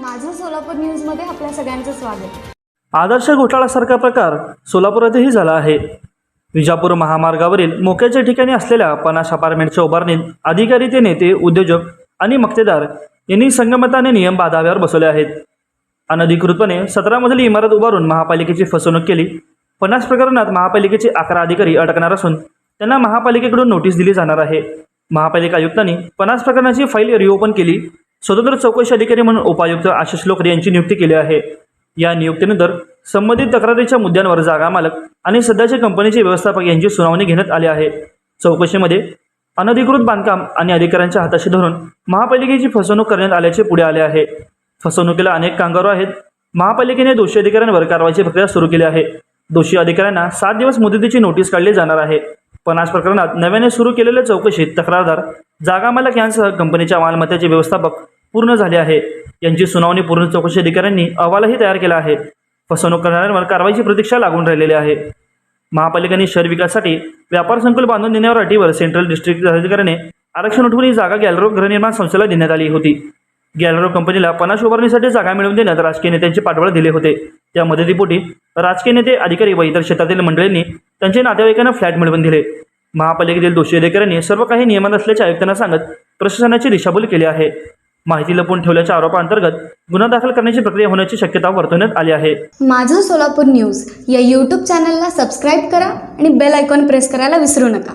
माझं सोलापूर न्यूजमध्ये आपल्या सगळ्यांचं स्वागत. आदर्श घोटाळासारखा प्रकार सोलापुरातही झाला आहे. विजापूर महामार्गावरील मोक्याच्या ठिकाणी असलेल्या पनाश अपार्टमेंटच्या उभारणीत अधिकारी ते नेते उद्योजक आणि मक्तेदार यांनी संगमताने नियम बाधाव्यावर बसवले आहेत. अनधिकृतपणे सतरा मजली इमारत उभारून महापालिकेची फसवणूक केली. पन्नास प्रकरणात महापालिकेचे अकरा अधिकारी अडकणार असून त्यांना महापालिकेकडून नोटीस दिली जाणार आहे. महापालिका आयुक्तांनी पन्नास प्रकरणाची फाईल रिओपन केली. स्वतंत्र चौकशी अधिकारी म्हणून उपायुक्त आशिष लोकरे यांची नियुक्ती केली आहे. या नियुक्तीनंतर संबंधित तक्रारीच्या मुद्द्यांवर जागा मालक आणि सध्याचे कंपनीचे व्यवस्थापक यांची सुनावणी घेण्यात आली आहे. चौकशीमध्ये अनधिकृत बांधकाम आणि अधिकाऱ्यांच्या हाताशी धरून महापालिकेची फसवणूक करण्यात आल्याचे पुढे आले आहे. फसवणुकीला अनेक कामगार आहेत. महापालिकेने दोषी अधिकाऱ्यांवर कारवाईची प्रक्रिया सुरू केली आहे. दोषी अधिकाऱ्यांना सात दिवस मुदतीची नोटीस काढली जाणार आहे. पण आज प्रकरणात नव्याने सुरू केलेल्या चौकशीत तक्रारदार जागा मालक यांसह कंपनीच्या मालमत्तेचे व्यवस्थापक पूर्ण झाले आहे. यांची सुनावणी पूर्ण चौकशी अधिकाऱ्यांनी अहवालही तयार केला आहे. फसवणूक करणाऱ्यांवर कारवाईची प्रतीक्षा लागून राहिलेली आहे. महापालिकेने शहर विकासासाठी व्यापार संकुल बांधून देण्यावर अटीवर सेंट्रल डिस्ट्रिक्ट अधिकाऱ्याने आरक्षण उठवून ही जागा गॅलरो गृहनिर्माण संस्थेला देण्यात आली होती. गॅलरो कंपनीला पन्नास उभारणीसाठी जागा मिळवून देण्यात राजकीय नेत्यांचे पाठबळ दिले होते. त्या मदतीपोटी राजकीय नेते अधिकारी व इतर क्षेत्रातील मंडळींनी त्यांच्या नातेवाईकांना फ्लॅट मिळवून दिले. महापालिकेतील दोषी अधिकाऱ्यांनी सर्व काही नियमात असल्याचे आयुक्तांना सांगत प्रशासनाची दिशाभूल केली आहे. माहिती लपवून ठेवल्याच्या आरोपांतर्गत गुन्हा दाखल करण्याची प्रक्रिया होण्याची शक्यता वर्तवण्यात आली आहे. माझं सोलापूर न्यूज या यूट्यूब चॅनलला सबस्क्राईब करा आणि बेल आयकॉन प्रेस करायला विसरू नका.